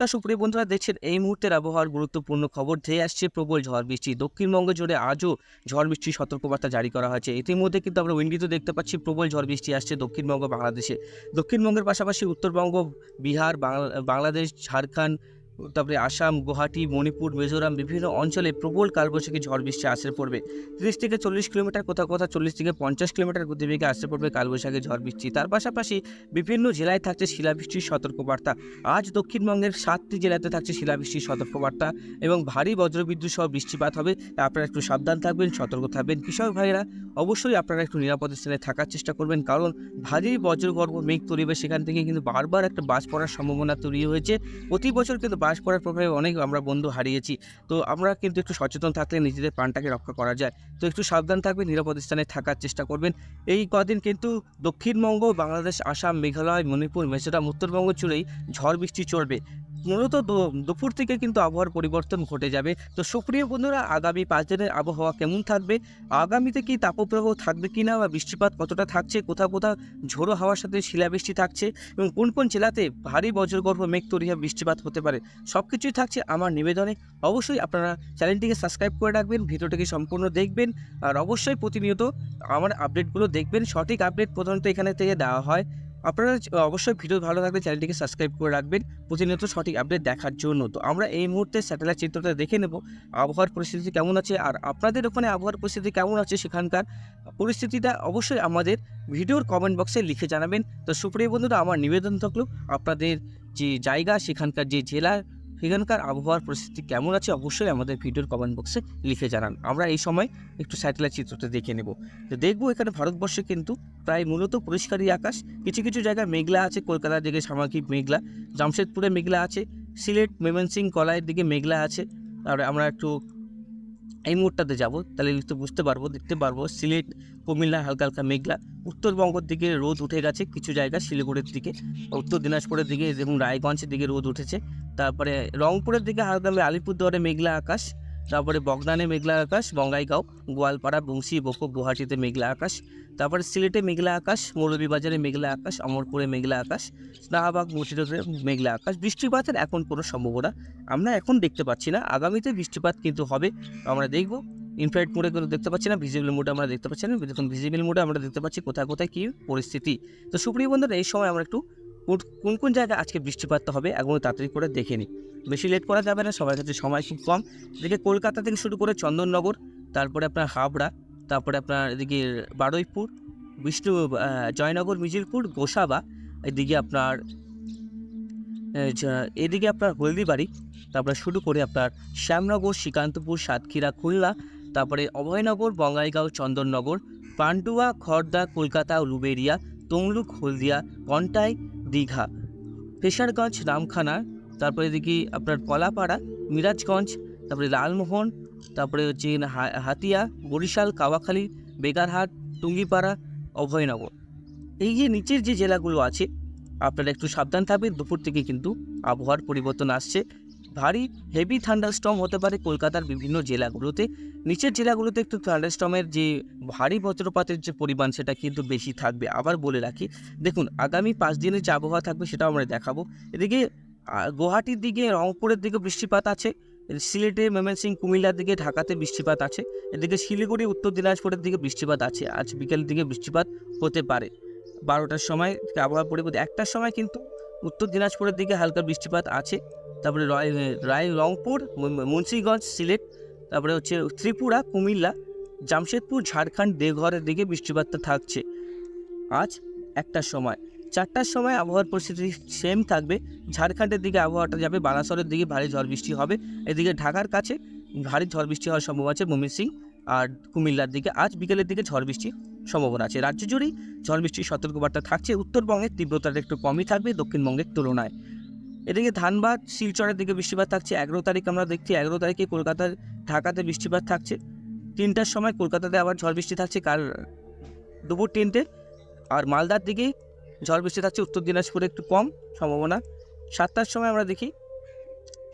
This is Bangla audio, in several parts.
তা সুপ্রিয় বন্ধুরা, দেখছেন এই মুহূর্তের আবহাওয়ার গুরুত্বপূর্ণ খবর। ধেয়ে আসছে প্রবল ঝড় বৃষ্টি। দক্ষিণবঙ্গ জুড়ে আজও ঝড় বৃষ্টির সতর্কবার্তা জারি করা হয়েছে। ইতিমধ্যে কিন্তু আমরা উইন্ডিতে দেখতে পাচ্ছি প্রবল ঝড় বৃষ্টি আসছে দক্ষিণবঙ্গ বাংলাদেশে। দক্ষিণবঙ্গের পাশাপাশি উত্তরবঙ্গ, বিহার বাংলাদেশ, ঝাড়খণ্ড তারপরে আসাম, গুয়াহাটি, মণিপুর, মিজোরাম বিভিন্ন অঞ্চলে প্রবল কালবৈশাখী ঝড় বৃষ্টি আসরে পড়বে। তিরিশ থেকে চল্লিশ কিলোমিটার, কোথাও কোথাও চল্লিশ থেকে পঞ্চাশ কিলোমিটার গতিবেগে আসতে পড়বে কালবৈশাখী ঝড় বৃষ্টি। তার পাশাপাশি বিভিন্ন জেলায় থাকছে শিলাবৃষ্টির সতর্কবার্তা। আজ দক্ষিণবঙ্গের সাতটি জেলাতে থাকছে শিলাবৃষ্টির সতর্কবার্তা এবং ভারী বজ্রবিদ্যুৎ সহ বৃষ্টিপাত হবে। আপনারা একটু সাবধান থাকবেন, সতর্ক থাকবেন। কৃষক ভাইয়েরা, অবশ্যই আপনারা একটু নিরাপদ স্থানে থাকার চেষ্টা করবেন কারণ ভারী বজ্রগর্ভ মেঘ তৈরি হবে সেখান থেকে কিন্তু বারবার একটা বাস পড়ার সম্ভাবনা তৈরি হয়েছে। প্রতি বছর কিন্তু বাস করার প্রভাবে অনেক আমরা বন্ধু হারিয়েছি। তো আমরা কিন্তু একটু সচেতন থাকলে নিজেদের প্রাণটাকে রক্ষা করা যায়। তো একটু সাবধান থাকবেন, নিরাপদ স্থানে থাকার চেষ্টা করবেন। এই কদিন কিন্তু দক্ষিণবঙ্গ, বাংলাদেশ, আসাম, মেঘালয়, মণিপুর, মিজোরাম, উত্তরবঙ্গ জুড়েই ঝড় বৃষ্টি চলবে। মূলত দুপুর থেকে কিন্তু আবহাওয়ার পরিবর্তন ঘটে যাবে। তো সুপ্রিয় বন্ধুরা, আগামী পাঁচ দিনের আবহাওয়া কেমন থাকবে? আগামীতে কি তাপপ্রবাহ থাকবে কি না বা বৃষ্টিপাত কতটা থাকছে? কোথাও কোথাও ঝোড়ো হাওয়ার সাথে শিলাবৃষ্টি থাকছে এবং কোন কোন জেলাতে ভারী বজ্রগর্ভ মেঘ তৈরি বৃষ্টিপাত হতে পারে সব কিছুই থাকছে আমার নিবেদনে। অবশ্যই আপনারা চ্যানেলটিকে সাবস্ক্রাইব করে রাখবেন, ভিডিওটিকে সম্পূর্ণ দেখবেন আর অবশ্যই প্রতিনিয়ত আমার আপডেটগুলো দেখবেন। সঠিক আপডেট প্রধানত এখানে থেকে দেওয়া হয়। আপনারা অবশ্যই ভিডিও ভালো লাগলে চ্যানেলটিকে সাবস্ক্রাইব করে রাখবেন। প্রতিনিয়ত সঠিক আপডেট দেখার জন্য। তো আমরা এই মুহূর্তে স্যাটেলাইট চিত্রটা দেখে নেব। আবহাওয়ার পরিস্থিতি কেমন আছে আর আপনাদের ওখানে আবহাওয়ার পরিস্থিতি কেমন আছে সেখানকার পরিস্থিতিটা অবশ্যই আমাদের ভিডিওর কমেন্ট বক্সে লিখে জানাবেন। তো সুপ্রিয় বন্ধুরা, আমার নিবেদন থাকল আপনাদের যে জায়গা, সেখানকার যে জেলা সেখানকার আবহাওয়ার পরিস্থিতি কেমন আছে অবশ্যই আমাদের ভিডিওর কমেন্ট বক্সে লিখে জানান। আমরা এই সময় একটু স্যাটেলাইট চিত্রটা দেখে নেব। তো দেখব এখানে ভারতবর্ষে কিন্তু প্রায় মূলত পরিষ্কারই আকাশ। কিছু কিছু জায়গায় মেঘলা আছে কলকাতার দিকে সামাজিক মেঘলা। জামশেদপুরে মেঘলা আছে, সিলেট ময়মনসিং কলাইয়ের দিকে মেঘলা আছে। তারপরে আমরা একটু এই মুহূর্তে যাব। তাহলে একটু বুঝতে পারব, দেখতে পারব। সিলেট, কুমিল্লা, হালকা হালকা মেঘলা। উত্তরবঙ্গের দিকে রোদ উঠে গেছে কিছু জায়গা, শিলিগুড়ির দিকে। উত্তর দিনাজপুরের দিকে এবং রায়গঞ্জের দিকে রোদ উঠেছে। তারপরে রংপুরের দিকে হালকা আলিপুরদুয়ারে মেঘলা আকাশ। তারপরে বগদানে মেঘলা আকাশ, বঙ্গাইগাঁও, গোয়ালপাড়া বংশী বকো গুয়াহাটিতে মেঘলা আকাশ। তারপরে সিলেটে মেঘলা আকাশ, মৌলভীবাজারে মেঘলা আকাশ, অমরপুরে মেঘলা আকাশ শাহবাগ মুর্শিদাবাদে মেঘলা আকাশ। বৃষ্টিপাতের এখন কোনো সম্ভাবনা আমরা এখন দেখতে পাচ্ছি না। আগামীতে বৃষ্টিপাত কিন্তু হবে, আমরা দেখব। ইনফ্রাইট মোডে কিন্তু দেখতে পাচ্ছি না ভিজিবল মোডে আমরা দেখতে পাচ্ছি না। দেখুন ভিজিবল মোডে আমরা দেখতে পাচ্ছি কোথায় কোথায় কী পরিস্থিতি। তো সুপ্রিয় বন্ধুরা, এই সময় আমরা একটু কোন- কোন জায়গায় আজকে বৃষ্টিপাতটা হবে একবার তাড়াতাড়ি করে দেখে নিই। বেশি লেট করা যাবে না, সবার কাছে সময় খুব কম। দেখে কলকাতা থেকে শুরু করে চন্দননগর, তারপরে আপনার হাবড়া তারপরে আপনার এদিকে বারুইপুর, বিষ্ণু জয়নগর, মিজিলপুর, গোসাবা, এদিকে আপনার এদিকে আপনার হলদিবাড়ি, তারপরে শুরু করে আপনার শ্যামনগর, শ্রীকান্তপুর, সাতক্ষীরা, খুলনা, তারপরে অভয়নগর, বঙ্গাইগাঁও, চন্দননগর, পান্ডুয়া খড়দা কলকাতা লুবেরিয়া তমলুক, হলদিয়া, কন্টাই, দীঘা, ফেসারগঞ্জ, রামখানা, তারপরে এদিকে আপনার কলাপাড়া, মিরাজগঞ্জ, তারপরে লালমোহন তারপরে হচ্ছে হাতিয়া, বরিশাল, কাওয়াখালী, বেগারহাট, টুঙ্গিপাড়া, অভয়নগর। এই যে নিচের যে জেলাগুলো আছে, আপনারা একটু সাবধান থাকবেন, দুপুর থেকে কিন্তু আবহাওয়ার পরিবর্তন আসছে। ভারী হেভি থান্ডারস্টর্ম হতে পারে কলকাতার বিভিন্ন জেলাগুলোতে। নিচের জেলাগুলোতে একটু থান্ডারস্টর্মের যে ভারী বজ্রপাতের যে পরিমাণ, সেটা কিন্তু বেশি থাকবে। আবার বলে রাখি, দেখুন, আগামী পাঁচ দিনের যে আবহাওয়া থাকবে, সেটাও আমরা দেখাবো। এদিকে গুয়াহাটির দিকে, রংপুরের দিকে বৃষ্টিপাত আছে। সিলেটে ময়মনসিং কুমিল্লার দিকে ঢাকাতে বৃষ্টিপাত আছে। এদিকে শিলিগুড়ি, উত্তর দিনাজপুরের দিকে বৃষ্টিপাত আছে। আজ বিকেলের দিকে বৃষ্টিপাত হতে পারে। বারোটার সময় আবহাওয়া পরিবর্তন, একটার সময় কিন্তু উত্তর দিনাজপুরের দিকে হালকা বৃষ্টিপাত আছে। তারপরে রায় রায় রংপুর মুন্সিগঞ্জ, সিলেট, তারপরে হচ্ছে ত্রিপুরা, কুমিল্লা, জামশেদপুর, ঝাড়খণ্ড, দেওঘরের দিকে বৃষ্টিপাতটা থাকছে। আজ একটার সময়। চারটার সময় আবহাওয়ার পরিস্থিতি সেম থাকবে। ঝাড়খণ্ডের দিকে আবহাওয়াটা যাবে বারাসরের দিকে ভারী ঝড় বৃষ্টি হবে। এদিকে ঢাকার কাছে ভারী ঝড় বৃষ্টি হওয়ার সম্ভাবনা আছে ময়মনসিং আর কুমিল্লার দিকে আজ বিকেলের দিকে ঝড় বৃষ্টির সম্ভাবনা আছে। রাজ্য জুড়েই ঝড় বৃষ্টির সতর্কবার্তা থাকছে। উত্তরবঙ্গের তীব্রতাটা একটু কমই থাকবে দক্ষিণবঙ্গের তুলনায়। এদিকে ধানবাদ, শিলচরের দিকে বৃষ্টিপাত থাকছে। এগারো তারিখ আমরা দেখছি, এগারো তারিখে কলকাতার, ঢাকাতে বৃষ্টিপাত থাকছে। তিনটার সময় কলকাতাতে আবার ঝড় বৃষ্টি থাকছে। কাল দুপুর তিনটে। আর মালদার দিকে ঝড় বৃষ্টি থাকছে, উত্তর দিনাজপুরে একটু কম সম্ভাবনা। সাতটার সময় আমরা দেখি,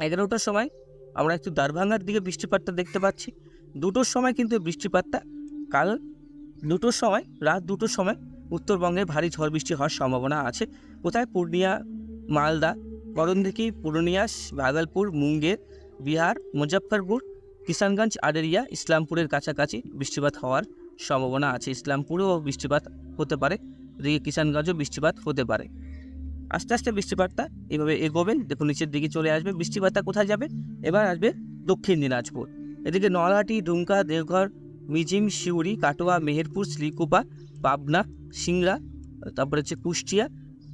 এগারোটার সময় আমরা একটু দারভাঙ্গার দিকে বৃষ্টিপাতটা দেখতে পাচ্ছি। দুটোর সময় কিন্তু বৃষ্টিপাতটা, কাল দুটোর সময়, রাত দুটোর সময় উত্তরবঙ্গে ভারী ঝড় বৃষ্টি হওয়ার সম্ভাবনা আছে। কোথায়? পূর্ণিয়া মালদা করণদিঘি পূর্ণিয়াস ভাগলপুর, মুঙ্গের, বিহার, মুজফ্ফরপুর, কিষানগঞ্জ, আডেরিয়া, ইসলামপুরের কাছাকাছি বৃষ্টিপাত হওয়ার সম্ভাবনা আছে। ইসলামপুরেও বৃষ্টিপাত হতে পারে। এদিকে কিষানগঞ্জও বৃষ্টিপাত হতে পারে। আস্তে আস্তে বৃষ্টিপাতটা এভাবে এগোবে। দেখুন, নিচের দিকে চলে আসবে। বৃষ্টিপাতটা কোথায় যাবে? এবার আসবে দক্ষিণ দিনাজপুর। এদিকে নলহাটি, দুমকা, দেওঘর মিজিম শিউরি কাটোয়া, মেহেরপুর, শ্রীকুপা, পাবনা, সিংড়া, তারপরে হচ্ছে কুষ্টিয়া,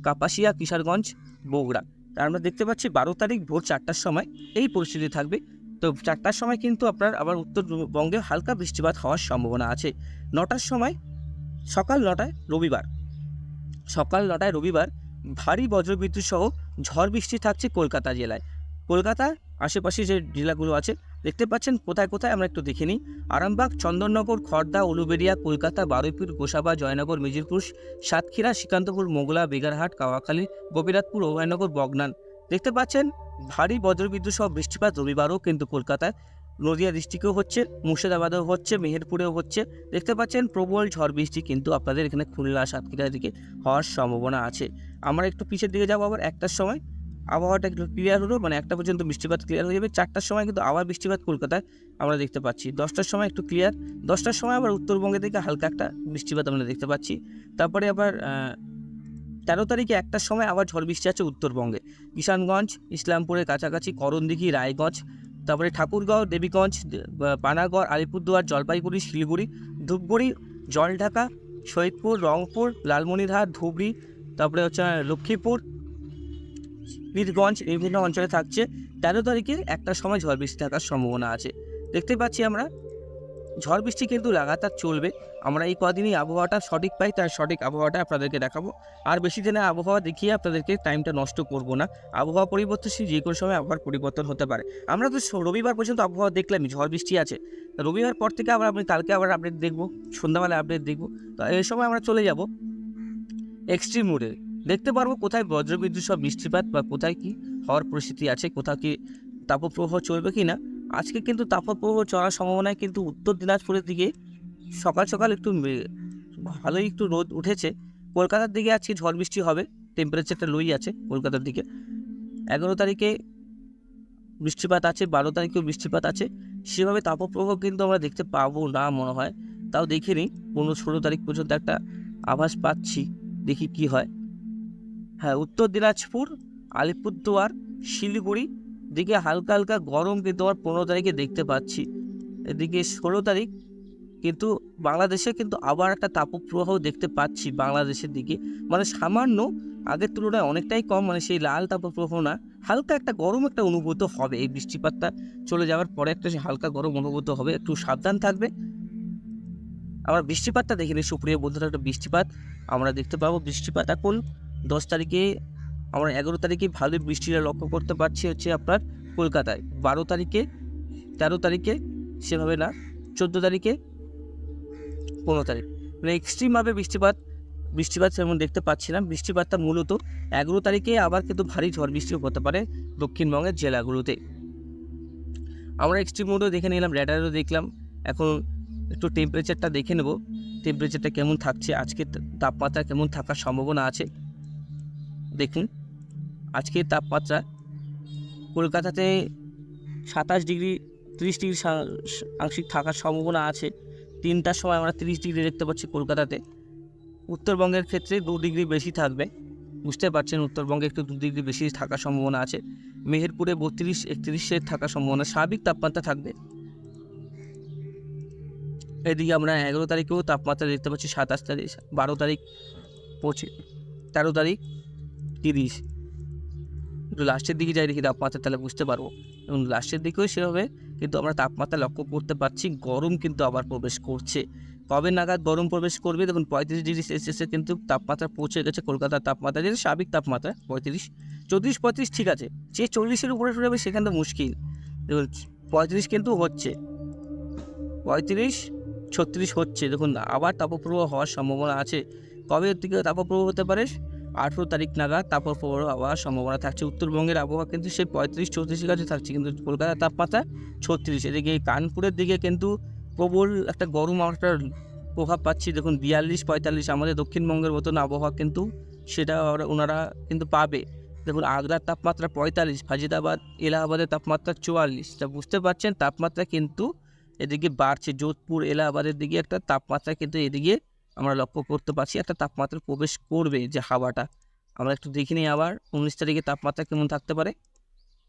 কাপাসিয়া, কিশোরগঞ্জ, বগুড়া। আর আমরা দেখতে পাচ্ছি বারো তারিখ ভোর চারটার সময় এই পরিস্থিতি থাকবে। তো চারটার সময় কিন্তু আপনার আবার উত্তরবঙ্গে হালকা বৃষ্টিপাত হওয়ার সম্ভাবনা আছে। নটার সময় সকাল নটায় রবিবার। সকাল নটায় রবিবার ভারী বজ্রবিদ্যুৎ সহ ঝড় বৃষ্টি থাকছে কলকাতা জেলায়। কলকাতার আশেপাশে যে জেলাগুলো আছে, দেখতে পাচ্ছেন কোথায় কোথায় আমরা একটু দেখে নিই। আরামবাগ, চন্দননগর খড়দা উলুবেড়িয়া, কলকাতা, বারুইপুর, গোসাবা, জয়নগর মেজিরপুর সাতক্ষীরা, শ্রীকান্তপুর, মোগলা, বেগারহাট, কাওয়াখালী, গোপীনাথপুর অভয়নগর বগনান। দেখতে পাচ্ছেন ভারী বজ্রবিদ্যুৎ সহ বৃষ্টিপাত রবিবারও কিন্তু কলকাতায়। নদিয়া ডিস্ট্রিক্টেও হচ্ছে, মুর্শিদাবাদেও হচ্ছে, মেহেরপুরেও হচ্ছে। দেখতে পাচ্ছেন প্রবল ঝড় বৃষ্টি কিন্তু আপনাদের এখানে খুলনা সাতক্ষীরার দিকে হওয়ার সম্ভাবনা আছে। আমরা একটু পিছের দিকে যাব আবার একটার সময়। আবহাওয়াটা একটু ক্লিয়ার হলো মানে একটা পর্যন্ত বৃষ্টিপাত ক্লিয়ার হয়ে যাবে। চারটার সময় কিন্তু আবার বৃষ্টিপাত কলকাতায় আমরা দেখতে পাচ্ছি। দশটার সময় একটু ক্লিয়ার দশটার সময় আবার উত্তরবঙ্গে থেকে হালকা একটা বৃষ্টিপাত আমরা দেখতে পাচ্ছি। তারপরে আবার তেরো তারিখে একটার সময় আবার ঝড় বৃষ্টি আছে উত্তরবঙ্গে। কিষানগঞ্জ, ইসলামপুরের কাছাকাছি, করণদিঘি, রায়গঞ্জ তারপরে ঠাকুরগাঁও, দেবীগঞ্জ পানাগড়, আলিপুরদুয়ার, জলপাইগুড়ি, শিলিগুড়ি, ধূপগুড়ি, জলঢাকা শহীদপুর রংপুর, লালমনিরহাট, ধুবড়ি, তারপরে হচ্ছে লক্ষ্মীপুর বীরগঞ্জ বিভিন্ন অঞ্চলে থাকছে। তেরো তারিখে একটা সময় ঝড় বৃষ্টি থাকার সম্ভাবনা আছে। দেখতে পাচ্ছি আমরা ঝড় বৃষ্টি কিন্তু লাগাতার চলবে। আমরা এই কদিনই আবহাওয়াটা সঠিক পাই, তার সঠিক আবহাওয়াটা আপনাদেরকে দেখাবো। আর বেশি দিনে আবহাওয়া দেখিয়ে আপনাদেরকে টাইমটা নষ্ট করব না। আবহাওয়া পরিবর্তনশীল যে কোনো সময় আবহাওয়ার পরিবর্তন হতে পারে। আমরা তো রবিবার পর্যন্ত আবহাওয়া দেখলামই, ঝড় বৃষ্টি আছে। রবিবার পর থেকে আবার আপনি কালকে আবার আপডেট দেখব সন্ধ্যাবেলা আপডেট দেখব। তো এই সময় আমরা চলে যাব এক্সট্রিম মোডে দেখতে পারব কোথায় বজ্রবিদ্যুৎ সব বৃষ্টিপাত বা কোথায় কি হওয়ার পরিস্থিতি আছে, কোথাও কি তাপপ্রবাহ চলবে কি না আজকে কিন্তু তাপপ্রবাহ চলার সম্ভাবনায় কিন্তু উত্তর দিনাজপুরের দিকে সকাল সকাল একটু ভালোই একটু রোদ উঠেছে। কলকাতার দিকে আজকে ঝড় বৃষ্টি হবে টেম্পারেচারটা লোই আছে কলকাতার দিকে। এগারো তারিখে বৃষ্টিপাত আছে, বারো তারিখেও বৃষ্টিপাত আছে। সেভাবে তাপপ্রবাহ কিন্তু আমরা দেখতে পাবো না মনে হয়। তাও দেখে নিই, পনেরো ষোলো তারিখ পর্যন্ত একটা আভাস পাচ্ছি, দেখি কি হয়। হ্যাঁ উত্তর দিনাজপুর, আলিপুরদুয়ার, শিলিগুড়ি দিকে হালকা হালকা গরম কিন্তু আমার পনেরো তারিখে দেখতে পাচ্ছি। এদিকে ষোলো তারিখ কিন্তু বাংলাদেশে কিন্তু আবার একটা তাপপ্রবাহ দেখতে পাচ্ছি বাংলাদেশের দিকে। মানে সামান্য আগের তুলনায় অনেকটাই কম মানে সেই লাল তাপপ্রবাহ না, হালকা একটা গরম একটা অনুভূত হবে এই বৃষ্টিপাতটা। চলে যাওয়ার পরে একটা হালকা গরম অনুভূত হবে, একটু সাবধান থাকবে। আমরা বৃষ্টিপাতটা দেখে নিই সুপ্রিয় বন্ধুরা, একটা বৃষ্টিপাত। আমরা দেখতে পাবো বৃষ্টিপাত এখন দশ তারিখে আমরা এগারো তারিখে ভালো বৃষ্টিটা লক্ষ্য করতে পারছি হচ্ছে আপনার কলকাতায়। বারো তারিখে, তেরো তারিখে, সেভাবে না, চোদ্দ তারিখে, পনেরো তারিখ। মানে এক্সট্রিমভাবে বৃষ্টিপাত বৃষ্টিপাত সেমন দেখতে পাচ্ছি না বৃষ্টিপাতটা মূলত এগারো তারিখে আবার কিন্তু ভারী ঝড় বৃষ্টি হতে পারে দক্ষিণবঙ্গের জেলাগুলোতে। আমরা এক্সট্রিম মোডও দেখে নিলাম রেডারও দেখলাম। এখন একটু টেম্পারেচারটা দেখে নেব। টেম্পারেচারটা কেমন থাকছে? আজকে তাপমাত্রা কেমন থাকার সম্ভাবনা আছে? দেখুন। আজকের তাপমাত্রা কলকাতাতে সাতাশ ডিগ্রি, তিরিশ ডিগ্রি আংশিক থাকার সম্ভাবনা আছে। তিনটার সময় আমরা তিরিশ ডিগ্রি দেখতে পাচ্ছি কলকাতাতে। উত্তরবঙ্গের ক্ষেত্রে দু ডিগ্রি বেশি থাকবে। বুঝতে পারছেন, উত্তরবঙ্গে একটু দু ডিগ্রি বেশি থাকার সম্ভাবনা আছে। মেহেরপুরে বত্রিশ একত্রিশের থাকার সম্ভাবনা, স্বাভাবিক তাপমাত্রা থাকবে। এদিকে আমরা এগারো তারিখেও তাপমাত্রা দেখতে পাচ্ছি সাতাশ তারিখ, বারো তারিখ পঁচিশ, তেরো তারিখ তিরিশ। একটু লাস্টের দিকে যাই দেখি তাপমাত্রা তাহলে বুঝতে পারব। এবং লাস্টের দিকেও সেভাবে কিন্তু আমরা তাপমাত্রা লক্ষ্য করতে পারছি, গরম কিন্তু আবার প্রবেশ করছে। কবে নাগাদ গরম প্রবেশ করবে? দেখুন পঁয়ত্রিশ ডিগ্রি সেলসিয়াসে কিন্তু তাপমাত্রা পৌঁছে গেছে কলকাতার তাপমাত্রা, যেটা স্বাভাবিক তাপমাত্রা, পঁয়ত্রিশ। চৌত্রিশ, পঁয়ত্রিশ ঠিক আছে, যে চল্লিশের উপরে চলে যাবে সেখানে মুশকিল। দেখুন পঁয়ত্রিশ কিন্তু হচ্ছে, পঁয়ত্রিশ, ছত্রিশ হচ্ছে। দেখুন আবার তাপপ্রবাহ হওয়ার সম্ভাবনা আছে। কবে থেকে তাপপ্রবাহ হতে পারে? আঠেরো তারিখ নাগাদ তাপপ্রবাহ হওয়ার সম্ভাবনা থাকছে। উত্তরবঙ্গের আবহাওয়া কিন্তু সেই পঁয়ত্রিশ, চৌত্রিশের কাছে থাকছে, কিন্তু কলকাতার তাপমাত্রা ছত্রিশ। এদিকে কানপুরের দিকে কিন্তু প্রবল একটা গরম একটা প্রভাব পাচ্ছি। দেখুন, বিয়াল্লিশ, পঁয়তাল্লিশ আমাদের দক্ষিণবঙ্গের মতন আবহাওয়া কিন্তু সেটা ওনারা কিন্তু পাবে। দেখুন, আগ্রার তাপমাত্রা পঁয়তাল্লিশ ফাজিদাবাদ এলাহাবাদের তাপমাত্রা চুয়াল্লিশ। তা বুঝতে পারছেন, তাপমাত্রা কিন্তু এদিকে বাড়ছে। যোধপুর, এলাহাবাদের দিকে একটা তাপমাত্রা কিন্তু এদিকে আমরা লক্ষ্য করতে পারছি একটা তাপমাত্রা প্রবেশ করবে যে হাওয়াটা। আমরা একটু দেখে নিই আবার, উনিশ তারিখে তাপমাত্রা কেমন থাকতে পারে?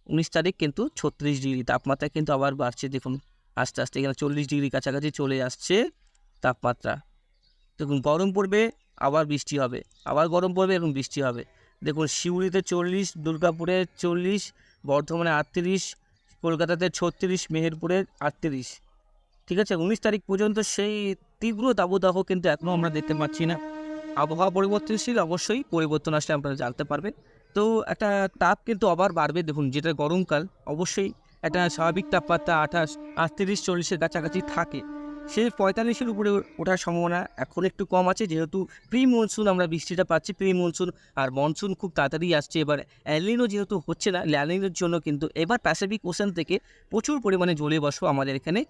উনিশ তারিখ কিন্তু ছত্রিশ ডিগ্রি, তাপমাত্রা কিন্তু আবার বাড়ছে। দেখুন, আস্তে আস্তে এখানে চল্লিশ ডিগ্রি কাছাকাছি চলে আসছে তাপমাত্রা। দেখুন, গরম পড়বে, আবার বৃষ্টি হবে। আবার গরম পড়বে এবং বৃষ্টি হবে। দেখুন সিউড়িতে চল্লিশ, দুর্গাপুরে চল্লিশ, বর্ধমানে আটত্রিশ, কলকাতাতে ছত্রিশ, মেহেরপুরে আটত্রিশ। ঠিক আছে? উনিশ তারিখ পর্যন্ত সেই তীব্র দাবদাহ কিন্তু এখনও আমরা দেখতে পাচ্ছি না। আবহাওয়া পরিবর্তনশীল, অবশ্যই পরিবর্তন আসলে আপনারা জানতে পারবেন। তো একটা তাপ কিন্তু আবার বাড়বে, দেখুন যেটা গরমকাল, অবশ্যই একটা স্বাভাবিক তাপমাত্রা আঠাশ, আটত্রিশ, চল্লিশের কাছাকাছি থাকে। সে পঁয়তাল্লিশের উপরে ওঠার সম্ভাবনা এখন একটু কম আছে, যেহেতু প্রি মনসুন আমরা বৃষ্টিটা পাচ্ছি প্রি মনসুন আর মনসুন খুব তাড়াতাড়ি আসছে। এবার অ্যালিনো যেহেতু হচ্ছে না, ল্যালিনোর জন্য কিন্তু এবার প্যাসিফিক ওশান থেকে প্রচুর পরিমাণে জলীয় বাষ্প আমাদের এখানে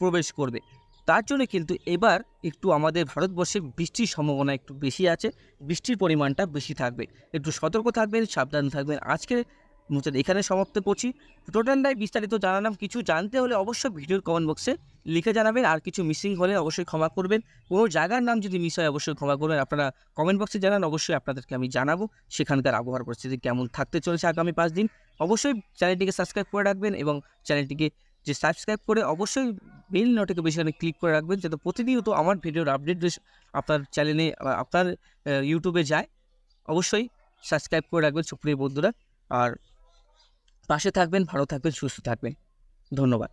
প্রবেশ করবে। তার জন্য কিন্তু এবার একটু আমাদের ভারতবর্ষে বৃষ্টির সম্ভাবনা একটু বেশি আছে, বৃষ্টির পরিমাণটা বেশি থাকবে। একটু সতর্ক থাকবেন, সাবধান থাকবেন। আজকের মতো এখানে সমাপ্ত করছি। টোটালটাই বিস্তারিত জানালাম, কিছু জানতে হলে অবশ্যই ভিডিওর কমেন্ট বক্সে লিখে জানাবেন। আর কিছু মিসিং হলে অবশ্যই ক্ষমা করবেন। কোনো জায়গার নাম যদি মিস হয়, অবশ্যই ক্ষমা করবেন। আপনারা কমেন্ট বক্সে জানান, অবশ্যই আপনাদেরকে আমি জানাব সেখানকার আবহাওয়ার পরিস্থিতি কেমন থাকতে চলেছে আগামী পাঁচ দিন। অবশ্যই চ্যানেলটিকে সাবস্ক্রাইব করে রাখবেন এবং চ্যানেলটিকে যে সাবস্ক্রাইব করে অবশ্যই বেল নোটিফিকেশানে ক্লিক করে রাখবেন যাতে প্রতিনিয়ত আমার ভিডিওর আপডেট আপনার চ্যানেলে আপনার ইউটিউবে যায়, অবশ্যই সাবস্ক্রাইব করে রাখবেন সুপ্রিয় বন্ধুরা। আর পাশে থাকবেন, ভালো থাকবেন, সুস্থ থাকবেন। ধন্যবাদ।